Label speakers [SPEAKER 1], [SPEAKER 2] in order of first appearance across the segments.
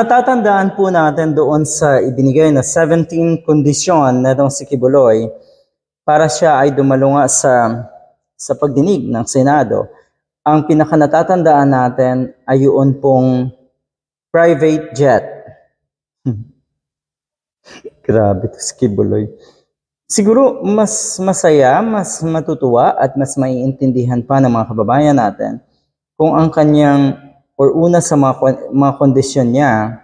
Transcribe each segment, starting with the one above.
[SPEAKER 1] natatandaan po natin doon sa ibinigay na 17 kondisyon na itong si Kibuloy para siya ay dumalunga sa sa pagdinig ng Senado, ang pinaka natatandaan natin ay yun pong private jet. Grabe to si Kibuloy. Siguro mas masaya, mas matutuwa at mas maiintindihan pa ng mga kababayan natin kung ang kanyang or una sa mga, mga kondisyon niya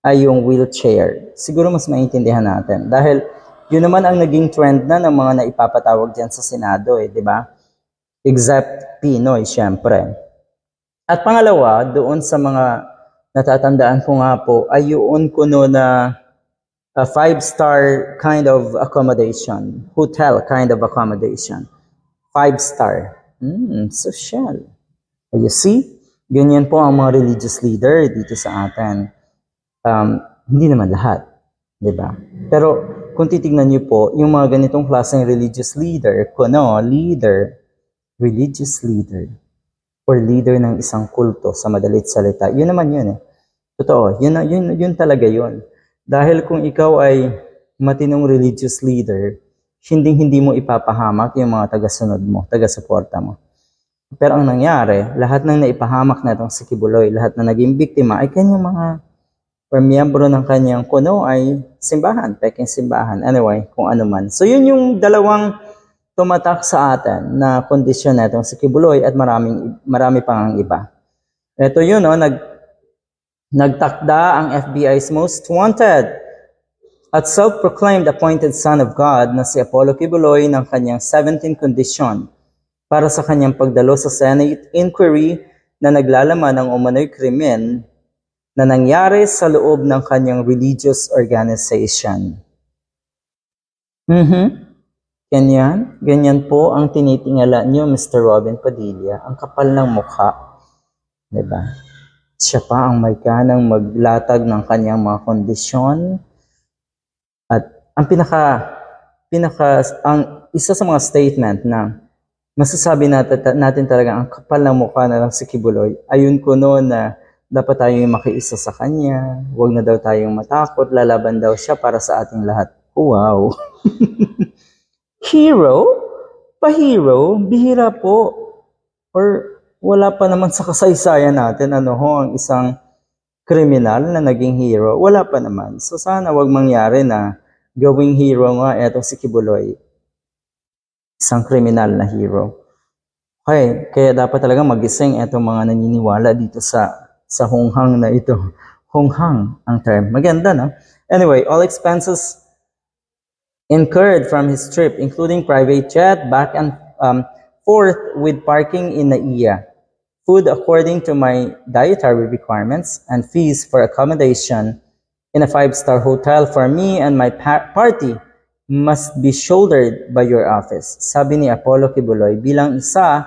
[SPEAKER 1] ay yung wheelchair. Siguro mas maintindihan natin dahil yun naman ang naging trend na ng mga naipapatawag diyan sa Senado eh, di ba? Except Pinoy, syempre. At pangalawa, doon sa mga natatandaan ko nga po, ay yun ko no na a five-star kind of accommodation, hotel kind of accommodation. Five-star. Hmm, social. You see? Ganyan po ang mga religious leader dito sa atin. Um, hindi naman lahat. di ba? Pero kung titignan niyo po, yung mga ganitong klaseng religious leader, kuno, leader, religious leader, or leader ng isang kulto sa madalit salita, yun naman yun eh. Totoo, yun, yun, yun talaga yun. Dahil kung ikaw ay matinong religious leader, hindi hindi mo ipapahamak yung mga taga-sunod mo, taga-suporta mo. Pero ang nangyari, lahat ng naipahamak na itong si Kibuloy, lahat na naging biktima ay kanyang mga or miyembro ng kanyang kuno ay simbahan, peking simbahan. Anyway, kung ano man. So yun yung dalawang tumatak sa atin na kondisyon na itong si Kibuloy at maraming, marami pang ang iba. Ito yun, no, nag, nagtakda ang FBI's most wanted at self-proclaimed appointed son of God na si Apollo Kibuloy ng kanyang 17 condition para sa kanyang pagdalo sa Senate inquiry na naglalaman ng umano'y krimen na nangyari sa loob ng kanyang religious organization. Mhm. Ganyan. Ganyan po ang tinitingala niyo, Mr. Robin Padilla. Ang kapal ng mukha. 'Di ba? Siya pa ang may kanang maglatag ng kanyang mga kondisyon. At ang pinaka pinaka ang isa sa mga statement na masasabi natin, natin talaga ang kapal ng mukha na lang si Kibuloy, ayun ko noon na dapat tayong makiisa sa kanya, huwag na daw tayong matakot, lalaban daw siya para sa ating lahat. Wow! hero? Pa-hero? Bihira po. Or wala pa naman sa kasaysayan natin ano ho, ang isang kriminal na naging hero. Wala pa naman. So sana wag mangyari na gawing hero nga etong si Kibuloy isang kriminal na hero. Okay, kaya dapat talaga magising itong mga naniniwala dito sa sa honghang na ito. Honghang ang term. Maganda, no? Anyway, all expenses incurred from his trip, including private jet, back and um, forth with parking in NAIA, food according to my dietary requirements, and fees for accommodation in a five-star hotel for me and my pa- party must be shouldered by your office. Sabi ni Apollo Kibuloy bilang isa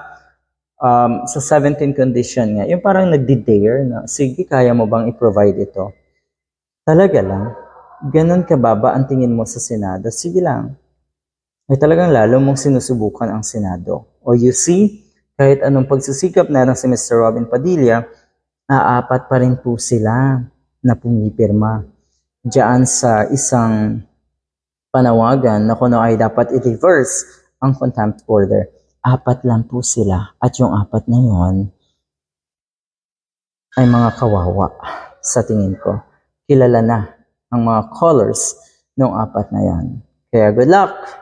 [SPEAKER 1] um, sa 17 condition nga. Yung parang nagdi-dare na, sige, kaya mo bang i-provide ito? Talaga lang, ganun kababa ang tingin mo sa Senado, sige lang. Ay talagang lalo mong sinusubukan ang Senado. O you see, kahit anong pagsisikap na ng si Mr. Robin Padilla, aapat pa rin po sila na pumipirma diyan sa isang panawagan na kung ano ay dapat i-reverse ang contempt order. Apat lang po sila at yung apat na yon ay mga kawawa sa tingin ko. Kilala na ang mga colors ng apat na yan. Kaya good luck!